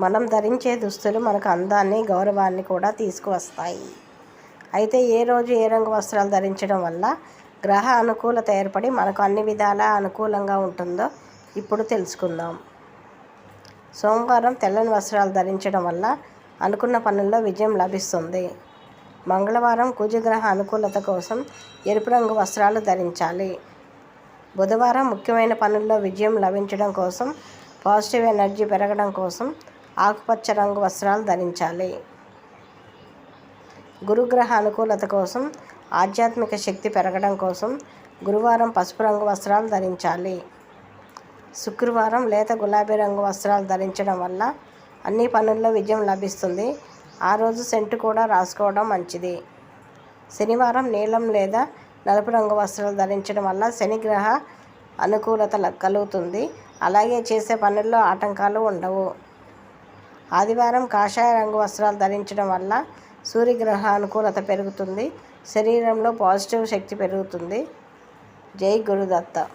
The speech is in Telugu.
మనం ధరించే దుస్తులు మనకు అందాన్ని గౌరవాన్ని కూడా తీసుకువస్తాయి. అయితే ఏ రోజు ఏ రంగు వస్త్రాలు ధరించడం వల్ల గ్రహ అనుకూలత ఏర్పడి మనకు అన్ని విధాలా అనుకూలంగా ఉంటుందో ఇప్పుడు తెలుసుకుందాం. సోమవారం తెల్లని వస్త్రాలు ధరించడం వల్ల అనుకున్న పనుల్లో విజయం లభిస్తుంది. మంగళవారం కుజగ్రహ అనుకూలత కోసం ఎరుపు రంగు వస్త్రాలు ధరించాలి. బుధవారం ముఖ్యమైన పనుల్లో విజయం లభించడం కోసం పాజిటివ్ ఎనర్జీ పెరగడం కోసం ఆకుపచ్చ రంగు వస్త్రాలు ధరించాలి. గురుగ్రహ అనుకూలత కోసం ఆధ్యాత్మిక శక్తి పెరగడం కోసం గురువారం పసుపు రంగు వస్త్రాలు ధరించాలి. శుక్రవారం లేత గులాబీ రంగు వస్త్రాలు ధరించడం వల్ల అన్ని పనుల్లో విజయం లభిస్తుంది. ఆ రోజు సెంటు కూడా రాసుకోవడం మంచిది. శనివారం నీలం లేదా నలుపు రంగు వస్త్రాలు ధరించడం వల్ల శనిగ్రహ అనుకూలత కలుగుతుంది. అలాగే చేసే పనుల్లో ఆటంకాలు ఉండవు. ఆదివారం కాషాయ రంగు వస్త్రాలు ధరించడం వల్ల సూర్యగ్రహ అనుకూలత పెరుగుతుంది. శరీరంలో పాజిటివ్ శక్తి పెరుగుతుంది. జై గురుదత్త.